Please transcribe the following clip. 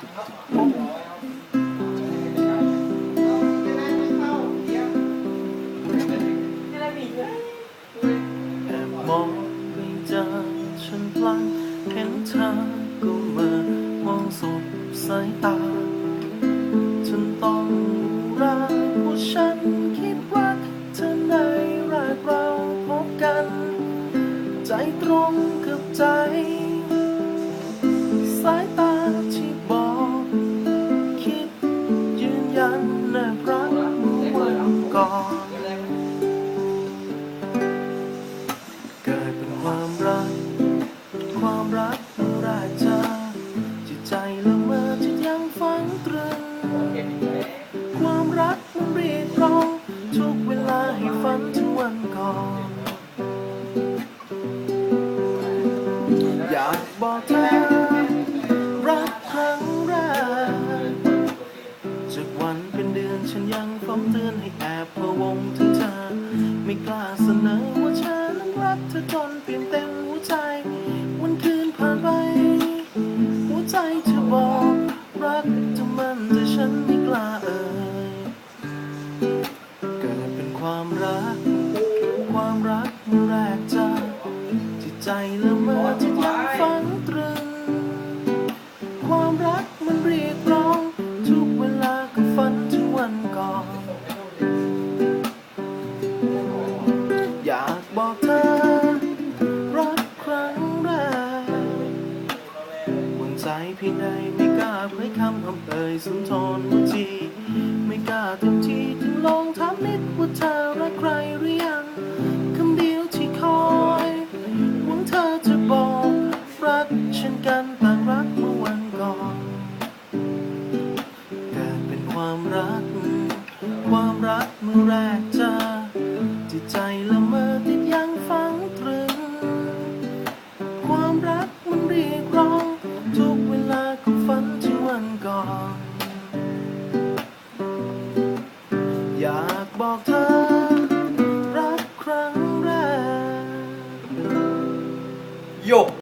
แอบมองไม่เจอฉันพลังเห็นเธอก็เมื่อมองสบสายตา ฉันต้องรักเพราะฉันคิดว่าเธอในรักเราพบกัน ใจตรงกับใจ รักเมื่อแรกเจอจิตใจละเมอจิตยังฝันตรึง ความรักมันเรียกร้องทุกเวลาให้ฝันถึงวันก่อน อยากบอกเธอ รักครั้งแรกจากวันเป็นเดือนฉันยังฟ้องเตือนให้แอบพะวงถึงเธอ ไม่กล้าเสนอว่า แรกเจอจิตใจละเมอจิตยังฝันตรึง ความรักมันเรียกร้อง ทุกเวลาก็ฝันถึงวันก่อน อยากบอกเธอ รักครั้งแรกหวั่นใจพียงใดไม่กล้าเผยคำอำเอ่ยสุนทรหัวจีไม่กล้าเต็มที่ ความรักเมื่อแรกเจอจิตใจละเมอติดยังฝังตรึง ความรักมันเรียกร้อง ทุกเวลาของฝันถึงวันก่อน อยากบอกเธอ รักครั้งแรกโย